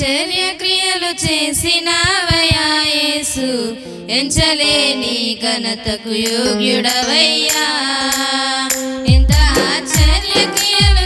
ఆశ్చర్య క్రియలు చేసినవయ్యా యేసు. ఎంచలేని ఘనతకు యోగ్యుడవయ్యా. ఇంత ఆశ్చర్య క్రియలు